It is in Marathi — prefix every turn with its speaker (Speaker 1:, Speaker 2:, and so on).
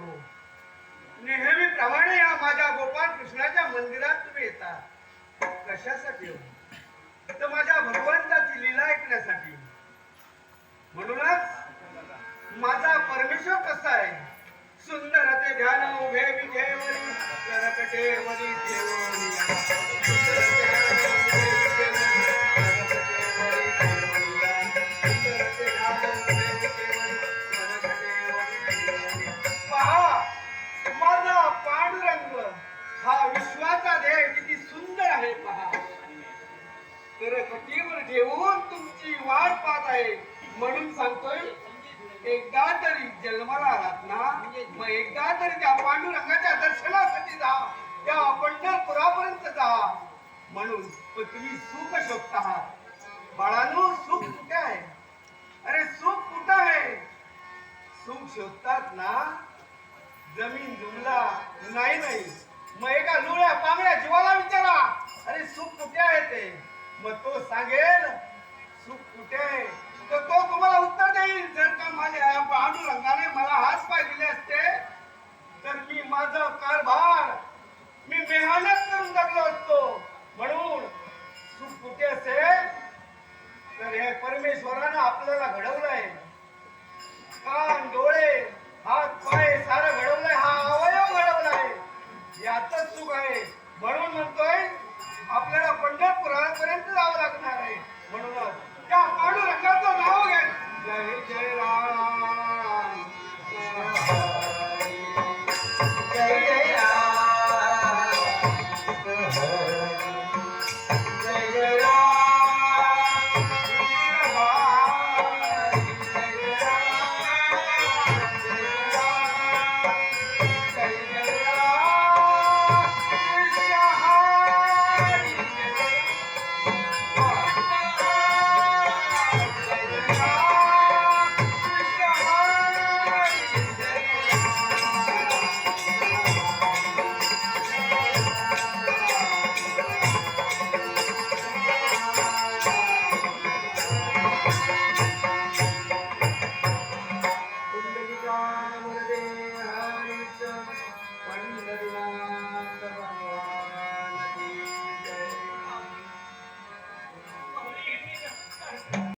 Speaker 1: हो. नेहमीप्रमाणे या माझ्या गोपाळ कृष्णाच्या मंदिरात तुम्ही येता. कशासाठी हो? तर माझ्या भगवंताची लीला ऐकण्यासाठी. म्हणूनच माझा परमेश्वर कसा आहे? सुंदर ते ध्यान उभे विजय वरी करकटे वरी देव. वाट पाहत आहे. म्हणून सांगतोय एकदा तरी जन्माला आलात ना मग एकदा तरी त्या पांडुरंगाच्या दर्शनासाठी जा. त्या पंढरपुरापर्यंत जा. म्हणून तुम्ही सुख शोधत आहात. बाळानो सुख कुठे आहे? अरे सुख कुठं आहे? सुख शोधतात ना जमीन जुमला नाही नाही. मग एका लुळ्या पांगड्या जीवाला विचारा. अरे सुख कुठे आहे ते? मग तो सांगेल सुख कुठे आहे? तर तो तुम्हाला उत्तर देईल. जर का माझ्या पांडुरंगाने मला हाच पाय दिले असते तर मी माझा कारभार मी मेहनत करून जगलो असतो. म्हणून सुख कुठे असेल? तर हे परमेश्वरानं आपल्याला घडवलंय. कान डोळे हात पाय सारं घडवलं